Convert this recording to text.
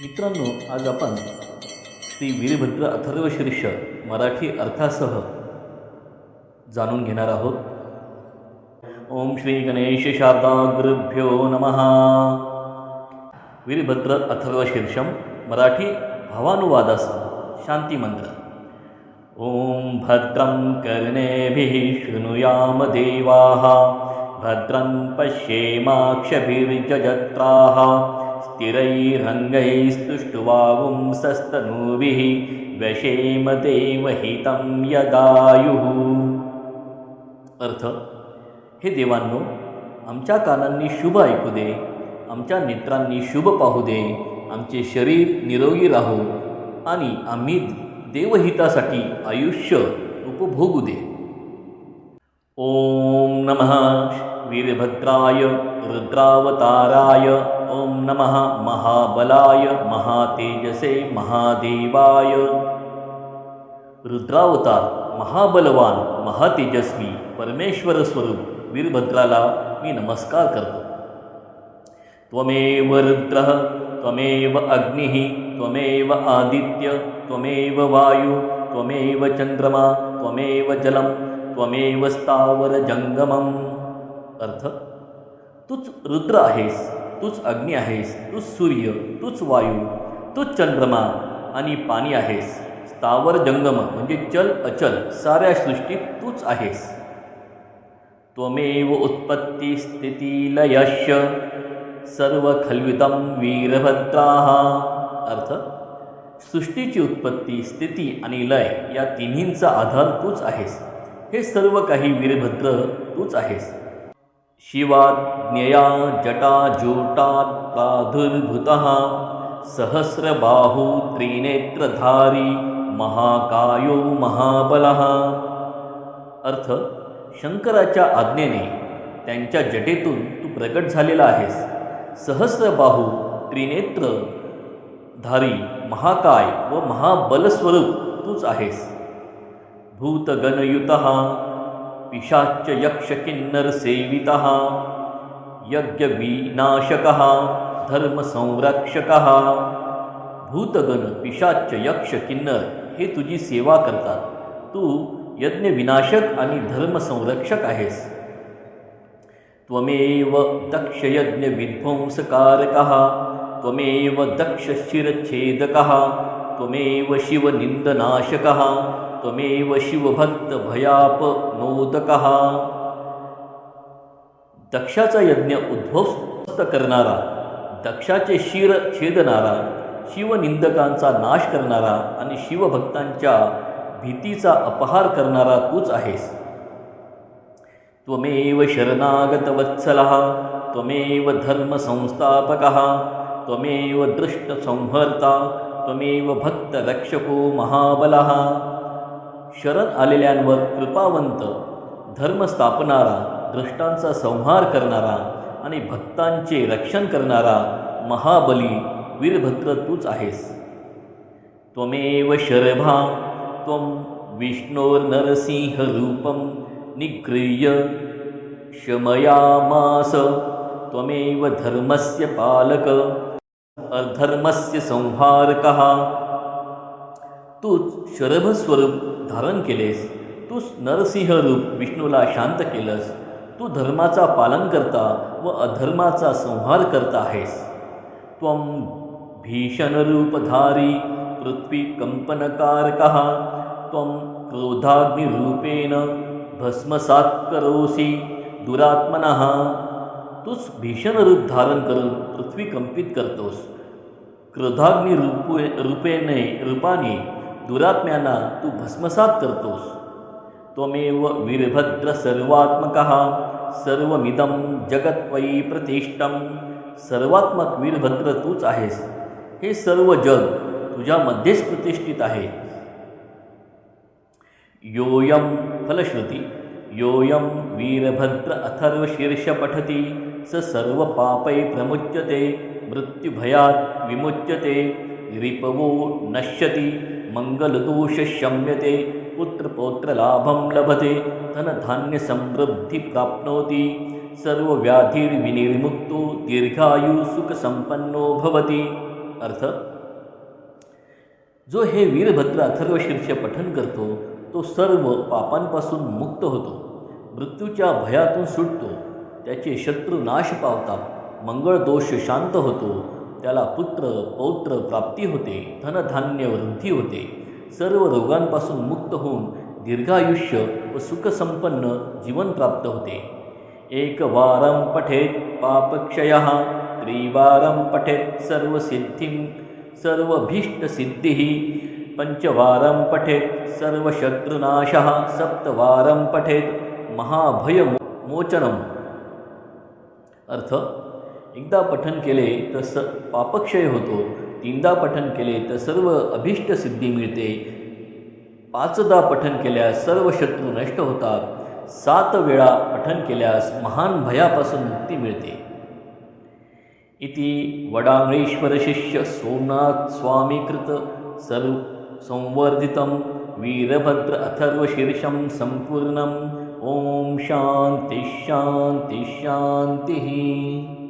मित्रांनो आज आपण श्री वीरभद्र अथर्व शीर्ष मराठी अर्थासह जाणून घेणार आहोत. ओम श्री गणेश शारदा गुरुभ्यो नमः. वीरभद्र अथर्व शीर्षम मराठी भावानुवादासह शांती मंत्र. ॐ भद्रं कर्णेभिः शृणुयाम देवाः भद्रं पश्येमाक्षभिर्जजत्राः स्थिरैरङ्गैस्तुष्टुवागुंसस्तनूभिः व्यशेम देवहितं यदायुः। अर्थ हे देवांनो आमच्या कानांनी शुभ ऐकू दे आमच्या नेत्रांनी शुभ पाहू दे आमचे शरीर निरोगी राहू आणि आम्ही देवहितासाठी आयुष्य उपभोगू दे। ओम नमः वीरभद्राय, रुद्रावताराय, ओम नमः महाबलाय, महातेजसे, महादेवाय। रुद्रावतार, महाबलवान, महातेजस्वी, परमेश्वर स्वरूप, वीरभद्राला मी नमस्कार करतो। त्वमेव रुद्रः, त्वमेव अग्निः, त्वमेव आदित्य, त्वमेव वायु, त्वमेव चंद्रमा, त्वमेव जलम त्वमेव स्थावर जंगमम अर्थ? तूच रुद्र आहेस तूच अग्नी आहेस तूच सूर्य तूच वायू तूच चंद्रमा आणि पाणी आहेस. स्थावर जंगम म्हणजे चल अचल साऱ्या सृष्टीत तूच आहेस. त्वमेव उत्पत्ती स्थिती लयश सर्व खल्वितम वीरभद्राः. अर्थ? सृष्टीची उत्पत्ती स्थिती आणि लय या तिन्हींचा आधार तूच आहेस. हे सर्व काही वीरभद्र तूच आहेस. शिवात ज्ञया जटा जोटात प्रादुर्भूत सहस्रबाहू त्रिनेत्रधारी महाकायो महाबलः. अर्थ शंकराच्या आज्ञेने त्यांच्या जटेतून तू प्रकट झालेला आहेस. सहस्रबाहू त्रिनेत्र धारी महाकाय व महाबलस्वरूप तूच आहेस. भूतगणयुत पिशाच्च यक्षकिन्नरसेवित यज्ञविनाशक, धर्मसंरक्षक। भूतगण पिशाच्च यक्ष किन्नर हे तुझी सेवा करतात, तू यज्ञविनाशक आणि धर्मसंरक्षक आहेस। त्वमेव दक्षयज्ञविध्वंसकारकः, त्वमेव दक्षशिरच्छेदकः, त्वमेव शिवनिन्दनाशकः त्वमेव शिवभक्तभयापनोदकः दक्षाचा यज्ञ उद्ध्वस्त करणारा दक्षाचे शिर छेदणारा शिवनिंदकांचा नाश करणारा आणि शिवभक्तांच्या भीतीचा अपहार करणारा तूच आहेस. त्वमेव शरणागतवत्सलः त्वमेव धर्मसंस्थापकः त्वमेव दृष्टसंहर्ता त्वमेव भक्तरक्षको महाबलः. शरण आलेल्यांवर कृपावंत धर्म स्थापणारा दृष्टांचा संहार करणारा आणि भक्तांचे रक्षण करणारा महाबली वीरभद्र तूच आहेस. त्वमेव शरभा त्वं विष्णोर्नरसिंहरूपं निगृह्य शमयामास त्वमेव धर्मस्य पालक अधर्मस्य संहारकः तूच शरभस्वरूप धारण केलेस, तूच नरसिंह रूप विष्णूला शांत केलंस, तू धर्माचा पालन करता व अधर्माचा संहार करता आहेस. त्वं भीषणरूपधारी पृथ्वी कंपनकारकः, त्वं क्रोधाग्निरूपेण भस्मसात करोसि दुरात्मनः. तूच भीषण रूप धारण करून पृथ्वी कंपित करतोस. क्रोधाग्नी रूपे रूपेने, रूपाने दुरात्म्यांना तू भस्मसात करतोस. त्वमेव वीरभद्र सर्वात्मकः, सर्वमिदं जगत्वयी प्रतिष्ठम सर्वात्मक वीरभद्र तूच आहेस. हे सर्व जग तुझ्यामध्येच प्रतिष्ठित आहे. योयम फलश्रुती योयम वीरभद्र अथर्वशीर्ष पठती, स सर्व पापै प्रमुच्यते, मृत्युभयात् विमुच्यते, रिपवो नश्यति मङ्गलदोषशम्यते, पुत्रपौत्रलाभं लभते धनधान्यसमृद्धि प्राप्नोति। सर्वव्याधिर्विनिर्मुक्तो, दीर्घायु सुखसम्पन्नो भवति। अर्थ? जो हे वीरभद्र अथर्वशीर्ष पठन करतो तो सर्व पापांपासून मुक्त होतो, मृत्यूच्या भयातून सुटतो, त्याचे शत्रू नाश पावतात मंगळ दोष शांत होतो त्याला पुत्र, पौत्र प्राप्ती होते, धनधान्य वृद्धी होते. सर्व रोगांपासून मुक्त होऊन दीर्घायुष्य व सुखसंपन्न जीवन प्राप्त होते. एकवारं पठेत् पापक्षयः, त्रिवारं पठेत् सर्वसिद्धिं, सर्वभीष्टसिद्धिः. पञ्चवारं पठेत् सर्वशत्रुनाशः, सप्तवारं पठेत् महाभयमोचनम् अर्थ एकदा पठन केले तर स पापक्षय होतो. तीनदा पठन केले तर सर्व अभिष्ट सिद्धी मिळते. पाचदा पठन केल्यास सर्व शत्रू नष्ट होतात. सात वेळा पठन केल्यास महान भयापासून मुक्ती मिळते. इति वडांगेश्वर शिष्य सोमनाथ स्वामीकृत सर्व संवर्धितं वीरभद्र अथर्वशीर्षं सम्पूर्णम् ॐ शान्तिः शान्तिः शान्तिः